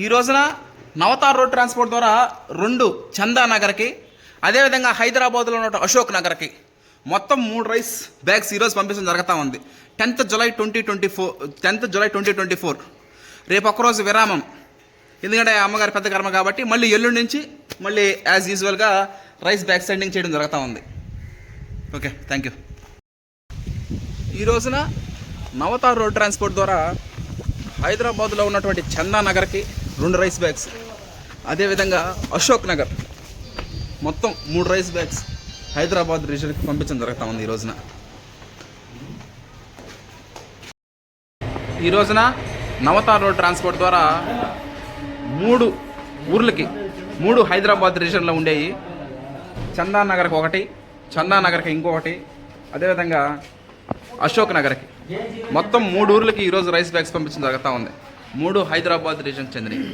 ఈ రోజున నవతార్ road transport ద్వారా రెండు చందా నగర్కి అదేవిధంగా హైదరాబాద్లో ఉన్న అశోక్ నగర్కి మొత్తం మూడు రైస్ బ్యాగ్స్ ఈరోజు పంపించడం జరుగుతూ ఉంది. Tenth July twenty twenty four tenth July twenty twenty four. రేపు ఒక్కరోజు విరామం. ఎందుకంటే అమ్మగారి పెద్ద కర్మ కాబట్టి మళ్ళీ ఎల్లుండి నుంచి మళ్ళీ యాజ్ యూజువల్గా రైస్ బ్యాగ్ సెండింగ్ చేయడం జరుగుతూ ఉంది. ఓకే థ్యాంక్ యూ ఈ రోజున నవతార్ రోడ్ ట్రాన్స్పోర్ట్ ద్వారా హైదరాబాద్లో ఉన్నటువంటి చందా నగర్కి రెండు రైస్ బ్యాగ్స్ అదేవిధంగా అశోక్ నగర్. మొత్తం మూడు రైస్ బ్యాగ్స్ హైదరాబాద్ రీజన్కి పంపించడం జరుగుతూ ఉంది ఈ రోజున. ఈ రోజున నవతార్ రోడ్ ట్రాన్స్పోర్ట్ ద్వారా మూడు ఊర్లకి మూడు హైదరాబాద్ రీజన్లో ఉండేవి చందా నగర్కి ఒకటి చందా నగర్కి ఇంకొకటి అదేవిధంగా అశోక్ నగర్కి. మొత్తం మూడు ఊర్లకి ఈరోజు రైస్ బ్యాగ్స్ పంపించడం జరుగుతూ ఉంది. మూడు హైదరాబాద్ రీజన్కి చెందినవి